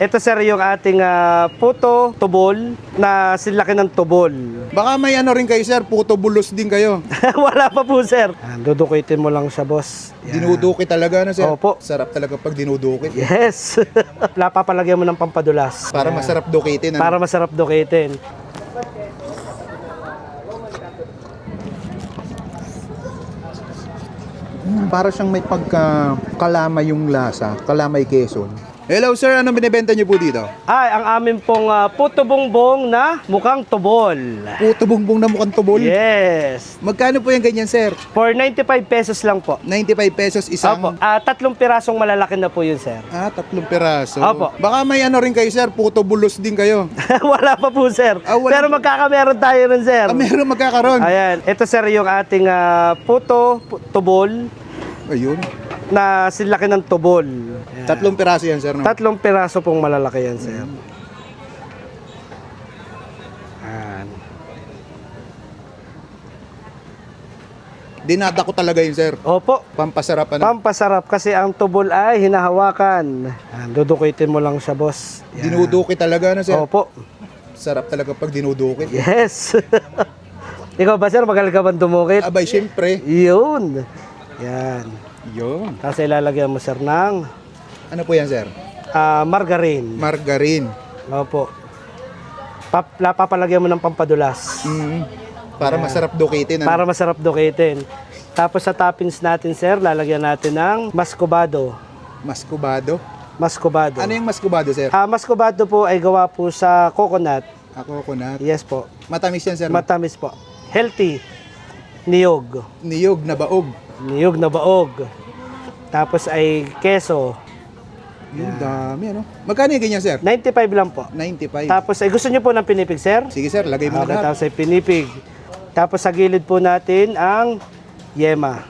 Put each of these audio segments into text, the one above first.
Ito sir yung ating ah, puto tubol na silaki ng tubol. Baka may ano rin kayo, sir. Puto bulos din kayo. Wala pa po sir. Yan, dudukitin mo lang siya boss. Yan. Dinudukit talaga, ano, sir? Opo. Sarap talaga pag dinudukit. Yes. Napapalagyan mo ng pampadulas. Para masarap dukitin. Ano? Para masarap dukitin. Para siyang may pagka kalamay yung lasa. Kalamay Quezon. Hello, sir. Anong binibenta niyo po dito? Ay, ang amin pong ah, puto bongbong na mukhang tubol. Puto bongbong na mukhang tubol. Yes. Magkano po yung ganyan, sir? For 95 pesos lang po. 95 pesos isang... Opo. Ah, tatlong pirasong malalaki na po yun, sir. Ah, tatlong piraso. Opo. Baka may ano rin kayo, sir. Puto bulos din kayo. Wala pa po, sir. Ah, wala Pero pa. magkakameron tayo nun, sir. Ah, meron magkakaroon. Ayan. Ito, sir, yung ating ah, puto pu- tubol Ayun. Na silaki ng tubol. Ayan. Tatlong piraso yan, sir. No? Tatlong piraso pong malalaki yan, sir. Ayan. Dinada ko talaga yun, sir. Opo. Pampasarap ano. Pampasarap kasi ang tubol ay hinahawakan. Ayan, dudukitin mo lang siya, boss. Yan. Dinudukit talaga, ano, sir? Opo. Sarap talaga pag dinudukit. Yes. Ikaw ba, sir? Magaling ka bang dumukit? Abay, syempre. Yun. Yan. Yun. Tapos ilalagyan mo, sir, ng Ano po yan, sir? ah, margarine. Margarine. Opo. Pap papalagyan mo ng pampadulas. Mm. Para masarap dukitin. Ano? Para masarap dukitin. Tapos sa toppings natin, sir, lalagyan natin ng mascobado. Mascubado. Mascobado. Ano yung mascubado, sir? Ah, mascobado po ay gawa po sa coconut. Ako, kunat. Yes po. Matamis yan, sir. Matamis po. Healthy. Niyog. Niyog na baog. Niyog na baog. Tapos ay keso. Yung dami, ano? Magkano yung ganyan, sir? 95 lang po. 95. Tapos ay gusto niyo po ng pinipig, sir? Sige, sir. Lagay mo Okay, na lahat. tapos ay pinipig. Tapos sa gilid po natin ang yema.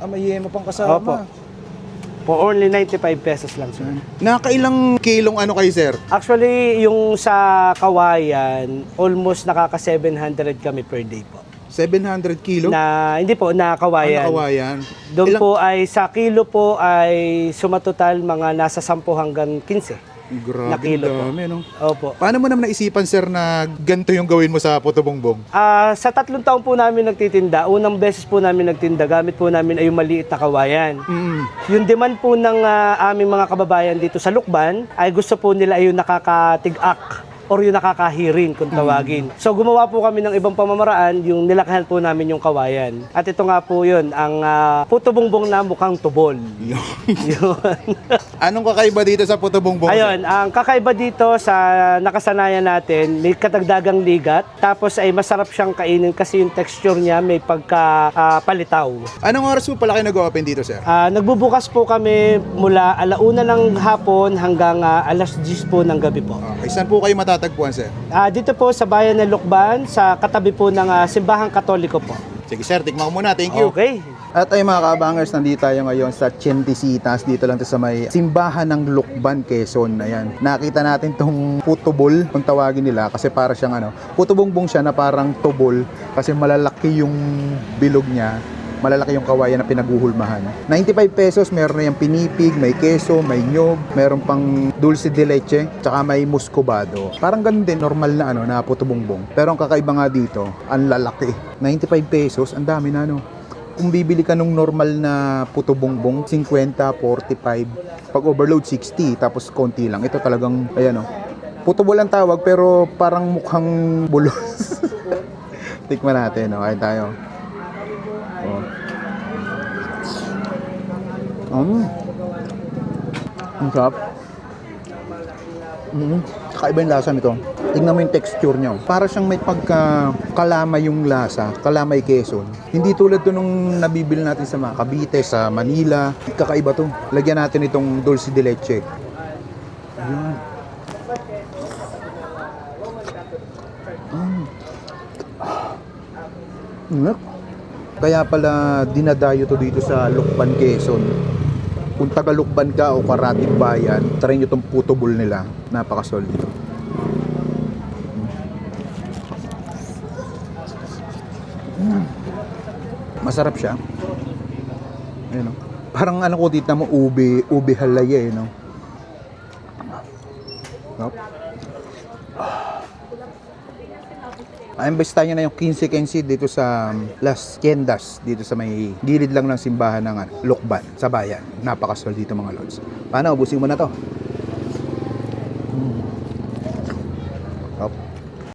Ah, may yema pang kasama. Opo. For only 95 pesos lang, sir. Nakailang kilong ano kayo, sir? Actually, yung sa Kawayan, almost nakaka 700 kami per day po. 700 kilo? Na hindi po na Kawayan. kawayan? Doon Ilang- po ay sa kilo po ay sumatotal mga nasa 10 hanggang 15 Grabe, na kilo po. dami, no? Opo. Paano mo naman naisipan, sir, na ganito yung gawin mo sa Puto Bongbong? Ah, sa tatlong taon po namin nagtitinda, unang beses po namin nagtinda, gamit po namin ay yung maliit na kawayan. Mm. Yung demand po ng ah, aming mga kababayan dito sa Lukban ay gusto po nila ay yung nakakatig-ak or yung nakakahiring kung tawagin. So gumawa po kami ng ibang pamamaraan, yung nilakhan po namin yung kawayan. At ito nga po yun, ang uh, puto bongbong na mukhang tubol. yun. Anong kakaiba dito sa Puto Bongbong? Ayun, ang kakaiba dito sa nakasanayan natin, may katagdagang ligat, tapos ay masarap siyang kainin kasi yung texture niya may pagka ah, palitaw. Anong oras po pala kayo nag-open dito, sir? Ah, nagbubukas po kami mula alauna ng hapon hanggang ah, alas 10 po ng gabi po. Okay, saan po kayo matatagpuan, sir? Ah, dito po sa bayan ng Lukban, sa katabi po ng ah, Simbahang Katoliko po. Sige, sir, tikman ko muna. Thank you. Okay. At ay mga kabangers, nandito tayo ngayon sa Chentisitas. Dito lang to sa may simbahan ng Lukban, Quezon. Ayan. Nakita natin tong putubol, kung tawagin nila. Kasi para siyang ano, putubongbong siya na parang tubol. Kasi malalaki yung bilog niya. Malalaki yung kawayan na pinaguhulmahan. 95 pesos, meron na yung pinipig, may keso, may nyog, meron pang dulce de leche, tsaka may muscovado. Parang ganun din, normal na ano, na putubongbong. Pero ang kakaiba nga dito, ang lalaki. 95 pesos, ang dami na ano kung bibili ka nung normal na puto bongbong, 50, 45. Pag overload, 60. Tapos konti lang. Ito talagang, ayan o. Puto bol ang tawag, pero parang mukhang bulos. Tikman natin, o. Kain tayo. Mm. Ang sarap. Mm. Kakaiba yung lasa nito. Tingnan mo yung texture niya. Para siyang may pagka kalamay yung lasa, kalamay Quezon. Hindi tulad to nung nabibili natin sa mga Cavite, sa Manila. Kakaiba to. Lagyan natin itong dulce de leche. Ayan. Mm. Mm. Kaya pala dinadayo to dito sa Lukban, Quezon. Kung taga Lukban ka o Karatig Bayan, try nyo itong putobol nila. Napakasolid ito. Mm. Masarap siya. Ayun o. Parang ano ko dito mo, ube, ube halaya eh, no? Nope. Aimbestahan nyo na yung 15-15 dito sa um, Las Tiendas, dito sa may gilid lang ng simbahan ng ano, Lukban, sa bayan. Napakaswal dito mga lods. Paano, ubusin mo na to.